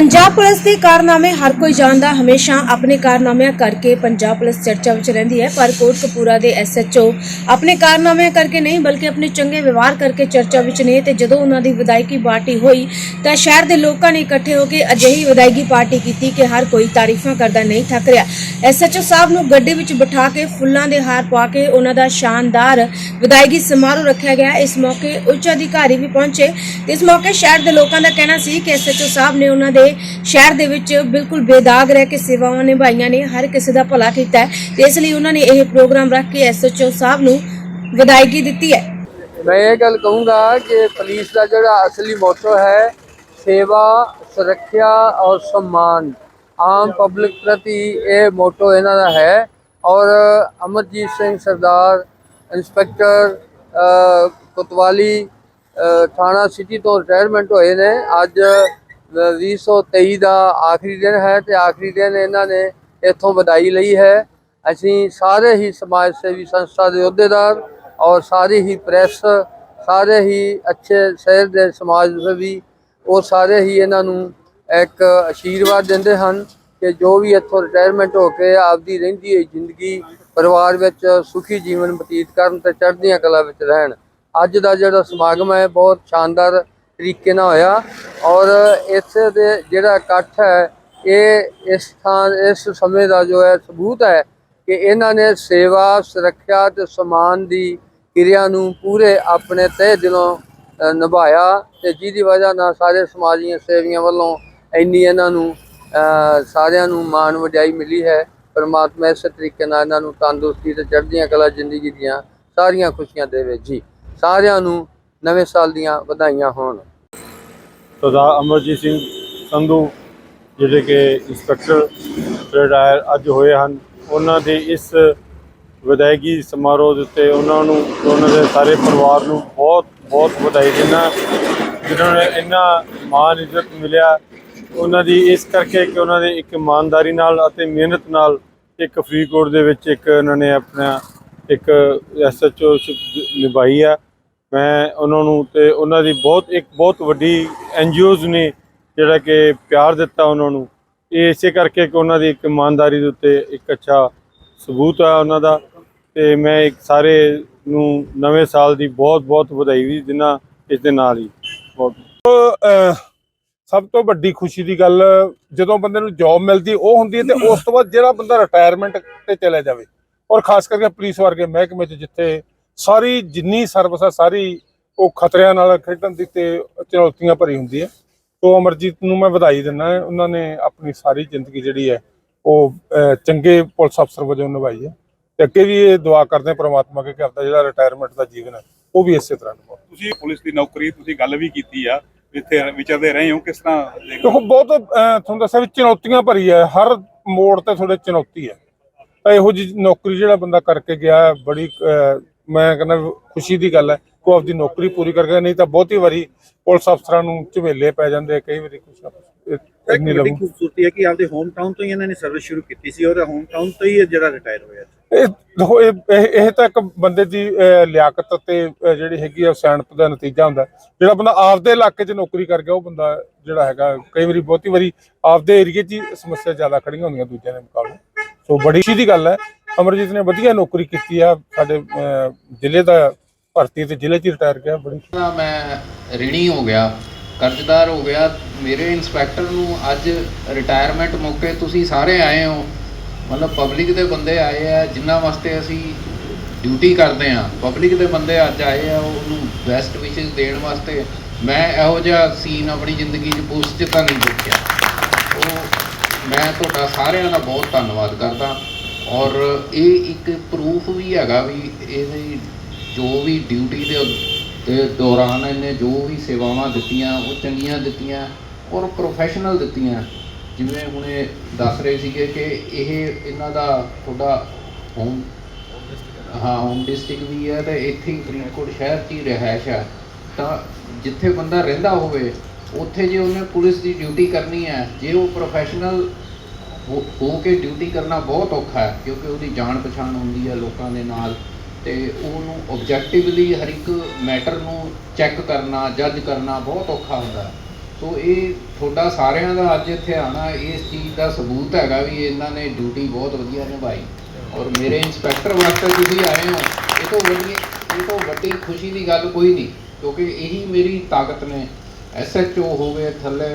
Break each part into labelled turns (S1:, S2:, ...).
S1: Punjab police ਦੇ ਕਾਰਨਾਮੇ, ਹਰ ਕੋਈ ਜਾਣਦਾ, ਹਮੇਸ਼ਾ ਆਪਣੇ ਕਾਰਨਾਮਿਆਂ ਕਰਕੇ ਪੰਜਾਬ ਪੁਲਿਸ ਚਰਚਾ ਵਿੱਚ ਰਹਿੰਦੀ ਹੈ। ਪਰ ਕੋਟਕਪੂਰਾ ਦੇ ਐਸਐਚਓ ਆਪਣੇ ਕਾਰਨਾਮਿਆਂ ਕਰਕੇ ਨਹੀਂ, ਬਲਕਿ ਆਪਣੇ ਚੰਗੇ ਵਿਵਹਾਰ ਕਰਕੇ ਚਰਚਾ ਵਿੱਚ ਨੇ ਤੇ ਜਦੋਂ ਉਹਨਾਂ ਦੀ ਵਿਦਾਇਗੀ ਪਾਰਟੀ ਹੋਈ, ਤਾਂ ਸ਼ਹਿਰ ਦੇ ਲੋਕਾਂ ਨੇ ਇਕੱਠੇ ਹੋ ਕੇ ਅਜਿਹੀ ਵਿਦਾਇਗੀ ਪਾਰਟੀ ਕੀਤੀ ਕਿ ਹਰ ਕੋਈ ਤਾਰੀਫਾਂ ਕਰਦਾ ਨਹੀਂ ਥੱਕ ਰਿਹਾ। ਐਸਐਚਓ ਸਾਹਿਬ ਨੂੰ ਗੱਡੀ ਵਿੱਚ ਬਿਠਾ ਕੇ ਫੁੱਲਾਂ ਦੇ ਹਾਰ ਪਾ ਕੇ ਉਹਨਾਂ ਦਾ ਸ਼ਾਨਦਾਰ ਵਿਦਾਇਗੀ ਸਮਾਰੋਹ ਰੱਖਿਆ ਗਿਆ। ਇਸ ਮੌਕੇ ਉੱਚ ਅਧਿਕਾਰੀ ਵੀ ਪਹੁੰਚੇ। ਇਸ ਮੌਕੇ ਸ਼ਹਿਰ ਦੇ ਲੋਕਾਂ ਦਾ ਕਹਿਣਾ ਸੀ ਕਿ ਐਸਐਚਓ ਸਾਹਿਬ ਨੇ ਉਹਨਾਂ ਦੇ ਹੋਏ ਸ਼ਹਿਰ ਦੇ ਵਿੱਚ ਬਿਲਕੁਲ ਬੇਦਾਗ ਰਹਿ ਕੇ ਸੇਵਾਵਾਂ ਨਿਭਾਈਆਂ ਨੇ, ਹਰ ਕਿਸੇ ਦਾ ਭਲਾ ਕੀਤਾ ਤੇ ਇਸ ਲਈ ਉਹਨਾਂ ਨੇ ਇਹ ਪ੍ਰੋਗਰਾਮ ਰੱਖ ਕੇ ਐਸਐਚਓ ਸਾਹਿਬ ਨੂੰ ਵਧਾਈਗੀ ਦਿੱਤੀ ਹੈ।
S2: ਮੈਂ ਇਹ ਗੱਲ ਕਹੂੰਗਾ ਕਿ ਪੁਲਿਸ ਦਾ ਜਿਹੜਾ ਅਸਲੀ ਮੋਟੋ ਹੈ, ਸੇਵਾ, ਸੁਰੱਖਿਆ ਔਰ ਸਨਮਾਨ, ਆਮ ਪਬਲਿਕ ਪ੍ਰਤੀ ਇਹ ਮੋਟੋ ਇਹਨਾਂ ਦਾ ਹੈ। ਔਰ ਅਮਰਜੀਤ ਸਿੰਘ ਸਰਦਾਰ, ਇੰਸਪੈਕਟਰ ਕੁਤਵਾਲੀ ਥਾਣਾ ਸਿਟੀ ਤੋਂ ਰਿਟਾਇਰਮੈਂਟ ਹੋਏ ਨੇ। ਅੱਜ 2023 ਦਾ ਆਖਰੀ ਦਿਨ ਹੈ ਤੇ ਆਖਰੀ ਦਿਨ ਇਹਨਾਂ ਨੇ ਇੱਥੋਂ ਵਧਾਈ ਲਈ ਹੈ। ਅਸੀਂ ਸਾਰੇ ਹੀ ਸਮਾਜ ਸੇਵੀ ਸੰਸਥਾ ਦੇ ਅਹੁਦੇਦਾਰ ਔਰ ਸਾਰੇ ਹੀ ਪ੍ਰੈਸ, ਸਾਰੇ ਹੀ ਅੱਛੇ ਸ਼ਹਿਰ ਦੇ ਸਮਾਜ ਸੇਵੀ, ਉਹ ਸਾਰੇ ਹੀ ਇਹਨਾਂ ਨੂੰ ਇੱਕ ਆਸ਼ੀਰਵਾਦ ਦਿੰਦੇ ਹਨ ਕਿ ਜੋ ਵੀ ਇੱਥੋਂ ਰਿਟਾਇਰਮੈਂਟ ਹੋ ਕੇ ਆਪਦੀ ਰਹਿੰਦੀ ਹੈ ਜ਼ਿੰਦਗੀ ਪਰਿਵਾਰ ਵਿੱਚ ਸੁਖੀ ਜੀਵਨ ਬਤੀਤ ਕਰਨ ਤੇ ਚੜ੍ਹਦੀਆਂ ਕਲਾ ਵਿੱਚ ਰਹਿਣ। ਅੱਜ ਦਾ ਜਿਹੜਾ ਸਮਾਗਮ ਹੈ, ਬਹੁਤ ਸ਼ਾਨਦਾਰ ਤਰੀਕੇ ਨਾਲ ਹੋਇਆ ਔਰ ਇੱਥੇ ਦੇ ਜਿਹੜਾ ਇਕੱਠ ਹੈ, ਇਹ ਇਸ ਥਾਂ, ਇਸ ਸਮੇਂ ਦਾ ਜੋ ਹੈ ਸਬੂਤ ਹੈ ਕਿ ਇਹਨਾਂ ਨੇ ਸੇਵਾ, ਸੁਰੱਖਿਆ ਤੇ ਸਮਾਨ ਦੀ ਕਿਰਿਆ ਨੂੰ ਪੂਰੇ ਆਪਣੇ ਤਹਿ ਦਿਲੋਂ ਨਿਭਾਇਆ ਤੇ ਜਿਹਦੀ ਵਜ੍ਹਾ ਨਾਲ ਸਾਰੇ ਸਮਾਜੀਆਂ ਸੇਵੀਆਂ ਵੱਲੋਂ ਇੰਨੀ ਇਹਨਾਂ ਨੂੰ ਸਾਰਿਆਂ ਨੂੰ ਮਾਣ ਵਡਿਆਈ ਮਿਲੀ ਹੈ। ਪਰਮਾਤਮਾ ਇਸ ਤਰੀਕੇ ਨਾਲ ਇਹਨਾਂ ਨੂੰ ਤੰਦਰੁਸਤੀ ਤੇ ਚੜ੍ਹਦੀਆਂ ਕਲਾ ਜ਼ਿੰਦਗੀ ਦੀਆਂ ਸਾਰੀਆਂ ਖੁਸ਼ੀਆਂ ਦੇਵੇ। ਜੀ, ਸਾਰਿਆਂ ਨੂੰ ਨਵੇਂ ਸਾਲ ਦੀਆਂ ਵਧਾਈਆਂ ਹੋਣ।
S3: ਸਰਦਾਰ ਅਮਰਜੀਤ ਸਿੰਘ ਸੰਧੂ, ਜਿਹੜੇ ਕਿ ਇੰਸਪੈਕਟਰ ਰਿਟਾਇਰ ਅੱਜ ਹੋਏ ਹਨ, ਉਹਨਾਂ ਦੇ ਇਸ ਵਿਦਾਇਗੀ ਸਮਾਰੋਹ ਦੇ ਉੱਤੇ ਉਹਨਾਂ ਨੂੰ, ਉਹਨਾਂ ਦੇ ਸਾਰੇ ਪਰਿਵਾਰ ਨੂੰ ਬਹੁਤ ਬਹੁਤ ਵਧਾਈ ਦਿੰਦਾ ਜਿਨ੍ਹਾਂ ਨੇ ਇੰਨਾ ਮਾਣ, ਇੱਜ਼ਤ ਮਿਲਿਆ, ਉਹਨਾਂ ਦੀ ਇਸ ਕਰਕੇ ਕਿ ਉਹਨਾਂ ਦੇ ਇੱਕ ਇਮਾਨਦਾਰੀ ਨਾਲ ਅਤੇ ਮਿਹਨਤ ਨਾਲ ਇੱਕ ਫਰੀਦਕੋਟ ਦੇ ਵਿੱਚ ਇੱਕ ਉਹਨਾਂ ਨੇ ਆਪਣਾ ਇੱਕ ਐਸਐਚਓ ਨਿਭਾਈ ਆ। ਮੈਂ ਉਹਨਾਂ ਨੂੰ ਤੇ ਉਹਨਾਂ ਦੀ ਬਹੁਤ, ਇੱਕ ਬਹੁਤ ਵੱਡੀ ਐਨਜੀਓਜ਼ ਨੇ ਜਿਹੜਾ ਕਿ ਪਿਆਰ ਦਿੱਤਾ ਉਹਨਾਂ ਨੂੰ। ਇਹ ਇਸੇ ਕਰਕੇ ਕਿ ਉਹਨਾਂ ਦੀ ਇੱਕ ਇਮਾਨਦਾਰੀ ਦੇ ਉੱਤੇ ਇੱਕ ਅੱਛਾ ਸਬੂਤ ਆ ਉਹਨਾਂ ਦਾ ਤੇ ਮੈਂ ਇੱਕ ਸਾਰੇ ਨੂੰ ਨਵੇਂ ਸਾਲ ਦੀ ਬਹੁਤ ਬਹੁਤ ਵਧਾਈ ਵੀ ਦਿਨਾ ਇਸ ਦੇ ਨਾਲ ਹੀ।
S4: ਸਭ ਤੋਂ ਵੱਡੀ ਖੁਸ਼ੀ ਦੀ ਗੱਲ, ਜਦੋਂ ਬੰਦੇ ਨੂੰ ਜੌਬ ਮਿਲਦੀ, ਉਹ ਹੁੰਦੀ ਹੈ ਤੇ ਉਸ ਤੋਂ ਬਾਅਦ ਜਿਹੜਾ ਬੰਦਾ ਰਿਟਾਇਰਮੈਂਟ ਤੇ ਚਲੇ ਜਾਵੇ। ਔਰ ਖਾਸ ਕਰਕੇ ਪੁਲਿਸ ਵਰਗੇ ਮਹਿਕਮੇ 'ਚ ਜਿੱਥੇ ਸਾਰੀ ਜਿੰਨੀ ਸਰਵਿਸ ਆ ਸਾਰੀ ਉਹ ਖਤਰਿਆਂ ਨਾਲ ਖੇਡਣ ਦੀ ਤੇ ਚੁਣੌਤੀਆਂ ਭਰੀ ਹੁੰਦੀ ਹੈ। ਤੋਂ ਅਮਰਜੀਤ ਨੂੰ ਮੈਂ ਵਧਾਈ ਦਿੰਦਾ ਉਹਨਾਂ ਨੇ ਆਪਣੀ ਸਾਰੀ ਜ਼ਿੰਦਗੀ ਜਿਹੜੀ ਹੈ ਉਹ ਚੰਗੇ ਪੁਲਿਸ ਅਫਸਰ ਵਜੋਂ ਨਿਭਾਈ ਹੈ। ਤੇ ਅੱਗੇ ਵੀ ਇਹ ਦੁਆ ਕਰਦੇ ਪ੍ਰਮਾਤਮਾ ਅੱਗੇ ਕਿ ਆਪਦਾ ਜਿਹੜਾ ਰਿਟਾਇਰਮੈਂਟ ਦਾ ਜੀਵਨ ਹੈ ਉਹ ਵੀ ਇਸੇ ਤਰ੍ਹਾਂ ਨਿਭਾਓ
S5: ਤੁਸੀਂ ਪੁਲਿਸ ਦੀ ਨੌਕਰੀ ਤੁਸੀਂ ਗੱਲ ਵੀ ਕੀਤੀ ਆ ਇੱਥੇ ਵਿਚਰਦੇ ਰਹੇ ਹੋ ਕਿਸ ਤਰ੍ਹਾਂ?
S4: ਦੇਖੋ ਬਹੁਤ ਤੁਹਾਨੂੰ ਦੱਸਿਆ ਵੀ ਚੁਣੌਤੀਆਂ ਭਰੀ ਹੈ ਹਰ ਮੋੜ ਤੇ ਤੁਹਾਡੇ ਚੁਣੌਤੀ ਹੈ। ਤਾਂ ਇਹੋ ਜੀ ਨੌਕਰੀ ਜਿਹੜਾ ਬੰਦਾ ਕਰਕੇ ਗਿਆ ਬੜੀ ਮੈਂ ਕਹਿੰਦਾ ਖੁਸ਼ੀ ਦੀ ਗੱਲ ਹੈ ਕੋ ਆਪਦੀ ਨੌਕਰੀ ਪੂਰੀ ਕਰ ਗਿਆ ਨਹੀਂ ਤਾਂ ਬਹੁਤੀ ਵਾਰੀ ਪੁਲਿਸ ਅਫਸਰਾਂ ਨੂੰ ਝਵੇਲੇ ਪੈ ਜਾਂਦੇ ਕਈ ਵਾਰੀ ਇਹ ਇੰਨੀ ਲੰਮੀ
S6: ਖੂਬਸੂਰਤੀ ਹੈ ਕਿ ਆਪਦੇ ਹੋਮ ਟਾਊਨ ਤੋਂ ਹੀ ਇਹਨਾਂ ਨੇ ਸਰਵਿਸ ਸ਼ੁਰੂ ਕੀਤੀ ਸੀ ਔਰ ਹੋਮ ਟਾਊਨ ਤੋਂ ਹੀ ਇਹ ਜਿਹੜਾ ਰਿਟਾਇਰ ਹੋਇਆ
S4: ਇਹ ਦੇਖੋ ਇਹ ਇਹ ਤਾਂ ਇੱਕ ਬੰਦੇ ਦੀ ਲਿਆਕਤ ਤੇ ਜਿਹੜੀ ਹੈਗੀ ਆ ਸਿਆਣਪ ਦਾ ਨਤੀਜਾ ਹੁੰਦਾ। ਜਿਹੜਾ ਬੰਦਾ ਆਪਦੇ ਇਲਾਕੇ 'ਚ ਨੌਕਰੀ ਕਰ ਗਿਆ ਉਹ ਬੰਦਾ ਜਿਹੜਾ ਹੈਗਾ ਕਈ ਵਾਰੀ ਬਹੁਤੀ ਵਾਰੀ ਆਪਦੇ ਏਰੀਏ 'ਚ ਹੀ ਸਮੱਸਿਆ ਜ਼ਿਆਦਾ ਖੜੀਆਂ ਹੁੰਦੀਆਂ ਦੂਜਿਆਂ ਦੇ ਮੁਕਾਬਲੇ। ਸੋ ਬੜੀ ਖੁਸ਼ੀ ਦੀ ਗੱਲ ਹੈ ਅਮਰਜੀਤ ਨੇ ਵਧੀਆ ਨੌਕਰੀ ਕੀਤੀ ਆ, ਸਾਡੇ ਜ਼ਿਲ੍ਹੇ ਦਾ ਭਰਤੀ ਤੇ ਜ਼ਿਲ੍ਹੇ 'ਚ ਰਿਟਾਇਰ ਗਿਆ ਬੜੀ।
S7: ਮੈਂ ਰਿਣੀ ਹੋ ਗਿਆ, ਕਰਜ਼ਦਾਰ ਹੋ ਗਿਆ, ਮੇਰੇ ਇੰਸਪੈਕਟਰ ਨੂੰ ਅੱਜ ਰਿਟਾਇਰਮੈਂਟ ਮੌਕੇ ਤੁਸੀਂ ਸਾਰੇ ਆਏ ਹੋ। ਮਤਲਬ ਪਬਲਿਕ ਦੇ ਬੰਦੇ ਆਏ ਆ ਜਿਨ੍ਹਾਂ ਵਾਸਤੇ ਅਸੀਂ ਡਿਊਟੀ ਕਰਦੇ ਆ ਪਬਲਿਕ ਦੇ ਬੰਦੇ ਅੱਜ ਆਏ ਆ, ਉਹਨੂੰ ਬੈਸਟ ਵਿਸ਼ੇਸ ਦੇਣ ਵਾਸਤੇ। ਮੈਂ ਇਹੋ ਜਿਹਾ ਸੀਨ ਆਪਣੀ ਜ਼ਿੰਦਗੀ 'ਚ ਪੁਲਿਸ 'ਚ ਤਾਂ ਨਹੀਂ ਦੇਖਿਆ। ਉਹ ਮੈਂ ਤੁਹਾਡਾ ਸਾਰਿਆਂ ਦਾ ਬਹੁਤ ਧੰਨਵਾਦ ਕਰਦਾ। ਔਰ ਇਹ ਇੱਕ ਪ੍ਰੂਫ ਵੀ ਹੈਗਾ ਵੀ ਇਹਦੀ ਜੋ ਵੀ ਡਿਊਟੀ ਦੇ ਦੇ ਦੌਰਾਨ ਇਹਨੇ ਜੋ ਵੀ ਸੇਵਾਵਾਂ ਦਿੱਤੀਆਂ, ਉਹ ਚੰਗੀਆਂ ਦਿੱਤੀਆਂ ਔਰ ਪ੍ਰੋਫੈਸ਼ਨਲ ਦਿੱਤੀਆਂ। ਜਿਵੇਂ ਹੁਣੇ ਦੱਸ ਰਹੇ ਸੀਗੇ ਕਿ ਇਹ ਇਹਨਾਂ ਦਾ ਤੁਹਾਡਾ ਹੋਮ ਹਾਂ ਹੋਮ ਡਿਸਟ੍ਰਿਕਟ ਵੀ ਹੈ ਤੇ ਇੱਥੇ ਹੀ ਫਰੀਦਕੋਟ ਸ਼ਹਿਰ 'ਚ ਹੀ ਰਿਹਾਇਸ਼ ਹੈ। ਤਾਂ ਜਿੱਥੇ ਬੰਦਾ ਰਹਿੰਦਾ ਹੋਵੇ, ਉੱਥੇ ਜੇ ਉਹਨੇ ਪੁਲਿਸ ਦੀ ਡਿਊਟੀ ਕਰਨੀ ਹੈ, ਜੇ ਉਹ ਪ੍ਰੋਫੈਸ਼ਨਲ ਹੋ ਹੋ ਕੇ ਡਿਊਟੀ ਕਰਨਾ ਬਹੁਤ ਔਖਾ ਹੈ, ਕਿਉਂਕਿ ਉਹਦੀ ਜਾਣ ਪਛਾਣ ਹੁੰਦੀ ਹੈ ਲੋਕਾਂ ਦੇ ਨਾਲ ਤੇ ਉਹਨੂੰ ਆਬਜੈਕਟਿਵਲੀ ਹਰ ਇੱਕ ਮੈਟਰ ਨੂੰ ਚੈੱਕ ਕਰਨਾ ਜੱਜ ਕਰਨਾ ਬਹੁਤ ਔਖਾ ਹੁੰਦਾ ਹੈ। ਸੋ ਇਹ ਤੁਹਾਡਾ ਸਾਰਿਆਂ ਦਾ ਅੱਜ ਇੱਥੇ ਆਣਾ ਇਸ ਚੀਜ਼ ਦਾ ਸਬੂਤ ਹੈਗਾ ਵੀ ਇਹਨਾਂ ਨੇ ਡਿਊਟੀ ਬਹੁਤ ਵਧੀਆ ਨਿਭਾਈ। ਔਰ ਮੇਰੇ ਇੰਸਪੈਕਟਰ ਵਾਸਤੇ ਤੁਸੀਂ ਆਏ ਹੋ, ਇਹ ਤੋਂ ਵੱਡੀ, ਇਹ ਤੋਂ ਵੱਡੀ ਖੁਸ਼ੀ ਦੀ ਗੱਲ ਕੋਈ ਨਹੀਂ, ਕਿਉਂਕਿ ਇਹੀ ਮੇਰੀ ਤਾਕਤ ਨੇ। ਐਸਐਚਓ ਹੋਵੇ, ਥੱਲੇ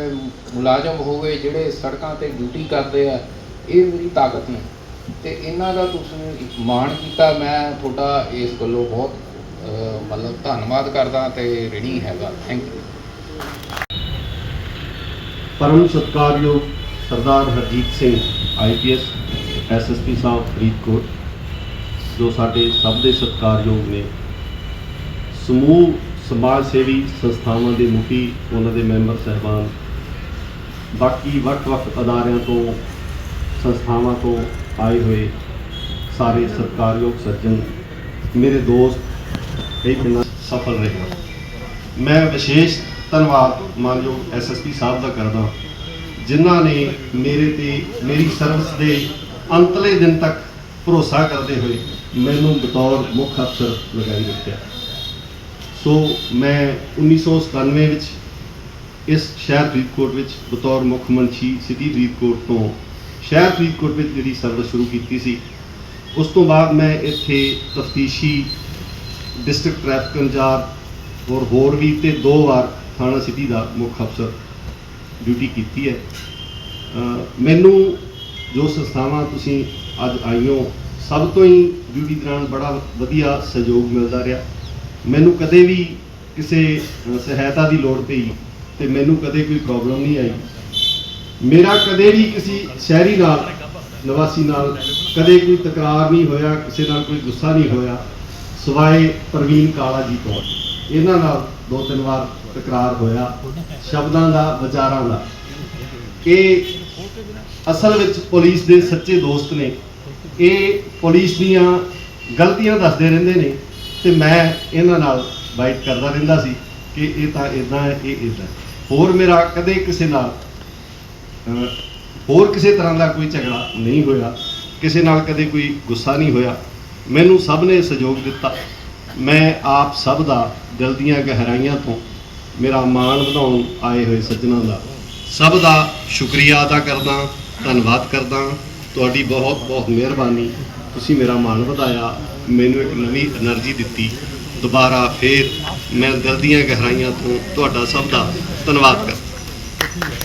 S7: ਮੁਲਾਜ਼ਮ ਹੋਵੇ, ਜਿਹੜੇ ਸੜਕਾਂ ਤੇ ਡਿਊਟੀ ਕਰਦੇ ਆ, ਇਹ ਮੇਰੀ ਤਾਕਤ ਨੇ ਤੇ ਇਹਨਾਂ ਦਾ ਤੁਸੀਂ ਮਾਣ ਕੀਤਾ, ਮੈਂ ਤੁਹਾਡਾ ਇਸ ਗੱਲੋਂ ਬਹੁਤ ਮਤਲਬ ਧੰਨਵਾਦ ਕਰਦਾ ਤੇ ਰਿਣੀ ਹੈਗਾ। ਥੈਂਕ ਯੂ
S8: ਪਰਮ ਸਤਿਕਾਰਯੋਗ ਸਰਦਾਰ ਹਰਜੀਤ ਸਿੰਘ ਆਈਪੀਐਸ ਐਸਐਸਪੀ ਸਾਹਿਬ, ਫਰੀਦਕੋਟ, ਜੋ ਸਾਡੇ ਸਭ ਦੇ ਸਤਿਕਾਰਯੋਗ ਨੇ। ਸਮੂਹ ਸਮਾਜ ਸੇਵੀ ਸੰਸਥਾਵਾਂ ਦੇ ਮੁਖੀ ਉਹਨਾਂ ਦੇ ਮੈਂਬਰ ਸਹਿਬਾਨ, ਬਾਕੀ ਵੱਖ-ਵੱਖ ਅਦਾਰਿਆਂ ਤੋਂ, ਸੰਸਥਾਵਾਂ ਤੋਂ ਆਏ ਹੋਏ ਸਾਰੇ ਸਤਿਕਾਰਯੋਗ ਸੱਜਣ, ਮੇਰੇ ਦੋਸਤ, ਇਹ ਕਿੰਨਾ ਸਫਲ ਰਿਹਾ ਮੈਂ ਵਿਸ਼ੇਸ਼ ਧੰਨਵਾਦ ਮਾਨਯੋਗ ਐਸਐਸਪੀ ਸਾਹਿਬ ਦਾ ਕਰਦਾ ਜਿਨ੍ਹਾਂ ਨੇ ਮੇਰੇ ਤੇ ਮੇਰੀ ਸਰਵਿਸ ਦੇ ਅੰਤਲੇ ਦਿਨ ਤੱਕ ਭਰੋਸਾ ਕਰਦੇ ਹੋਏ ਮੈਨੂੰ ਬਤੌਰ ਮੁੱਖ ਅਫਸਰ ਲਗਾਈ ਰੱਖਿਆ। ਸੋ ਮੈਂ 1997 ਵਿੱਚ ਇਸ ਸ਼ਹਿਰ ਫਰੀਦਕੋਟ ਵਿੱਚ ਬਤੌਰ ਮੁੱਖ ਮੰਤਰੀ ਸਿਟੀ ਫਰੀਦਕੋਟ ਤੋਂ ਸ਼ਹਿਰ ਫਰੀਦਕੋਟ ਵਿੱਚ ਜਿਹੜੀ ਸਰਵਿਸ ਸ਼ੁਰੂ ਕੀਤੀ ਸੀ, ਉਸ ਤੋਂ ਬਾਅਦ ਮੈਂ ਇੱਥੇ ਤਫਤੀਸ਼ੀ ਡਿਸਟ੍ਰਿਕਟ ਟ੍ਰੈਫਿਕ ਇੰਚਾਰਜ ਔਰ ਹੋਰ ਵੀ ਤੇ ਦੋ ਵਾਰ ਥਾਣਾ ਸਿਟੀ ਦਾ ਮੁੱਖ ਅਫਸਰ ਡਿਊਟੀ ਕੀਤੀ ਹੈ। ਮੈਨੂੰ ਜੋ ਸੰਸਥਾਵਾਂ ਤੁਸੀਂ ਅੱਜ ਆਈਓ ਸਭ ਤੋਂ ਹੀ ਡਿਊਟੀ ਦੌਰਾਨ ਬੜਾ ਵਧੀਆ ਸਹਿਯੋਗ ਮਿਲਦਾ ਰਿਹਾ। ਮੈਨੂੰ ਕਦੇ ਵੀ ਕਿਸੇ ਸਹਾਇਤਾ ਦੀ ਲੋੜ ਪਈ ਤੇ ਮੈਨੂੰ ਕਦੇ ਕੋਈ ਪ੍ਰੋਬਲਮ ਨਹੀਂ ਆਈ। ਮੇਰਾ ਕਦੇ ਵੀ ਕਿਸੇ ਸ਼ਹਿਰੀ ਨਾਲ, ਨਿਵਾਸੀ ਨਾਲ ਕਦੇ ਕੋਈ ਤਕਰਾਰ ਨਹੀਂ ਹੋਇਆ, ਕਿਸੇ ਨਾਲ ਕੋਈ ਗੁੱਸਾ ਨਹੀਂ ਹੋਇਆ। ਸਵਾਏ ਪ੍ਰਵੀਨ ਕਾਲਾ ਜੀ ਤੋਂ। ਇਹਨਾਂ ਨਾਲ ਦੋ ਤਿੰਨ ਵਾਰ ਤਕਰਾਰ ਹੋਇਆ, ਸ਼ਬਦਾਂ ਦਾ, ਵਿਚਾਰਾਂ ਦਾ। ਇਹ ਅਸਲ ਵਿੱਚ ਪੁਲਿਸ ਦੇ ਸੱਚੇ ਦੋਸਤ ਨੇ। ਇਹ ਪੁਲਿਸ ਦੀਆਂ ਗਲਤੀਆਂ ਦੱਸਦੇ ਰਹਿੰਦੇ ਨੇ। ਤੇ ਮੈਂ ਇਹਨਾਂ ਨਾਲ ਵਾਈਟ ਕਰਦਾ ਰਹਿੰਦਾ ਸੀ ਕਿ ਇਹ ਤਾਂ ਇਦਾਂ ਹੈ, ਇਹ ਇਦਾਂ ਹੋਰ ਮੇਰਾ ਕਦੇ ਕਿਸੇ ਨਾਲ ਹੋਰ ਕਿਸੇ ਤਰ੍ਹਾਂ ਦਾ ਕੋਈ ਝਗੜਾ ਨਹੀਂ ਹੋਇਆ। ਕਿਸੇ ਨਾਲ ਕਦੇ ਕੋਈ ਗੁੱਸਾ ਨਹੀਂ ਹੋਇਆ। ਮੈਨੂੰ ਸਭ ਨੇ ਸਹਿਯੋਗ ਦਿੱਤਾ। ਮੈਂ ਆਪ ਸਭ ਦਾ ਦਿਲ ਦੀਆਂ ਗਹਿਰਾਈਆਂ ਤੋਂ ਮੇਰਾ ਮਾਣ ਵਧਾਉਣ ਆਏ ਹੋਏ ਸੱਜਣਾਂ ਦਾ ਸਭ ਦਾ ਸ਼ੁਕਰੀਆ ਅਦਾ ਕਰਦਾ, ਧੰਨਵਾਦ ਕਰਦਾ। ਤੁਹਾਡੀ ਬਹੁਤ ਬਹੁਤ ਮਿਹਰਬਾਨੀ। ਤੁਸੀਂ ਮੇਰਾ ਮਾਣ ਵਧਾਇਆ, ਮੈਨੂੰ ਇੱਕ ਨਵੀਂ એનર્ਜੀ ਦਿੱਤੀ। ਦੁਬਾਰਾ ਫੇਰ ਮੈਂ ਦਿਲ ਦੀਆਂ ਗਹਿਰਾਈਆਂ ਤੋਂ ਤੁਹਾਡਾ ਸਭ ਦਾ ਧੰਨਵਾਦ ਕਰਦਾ।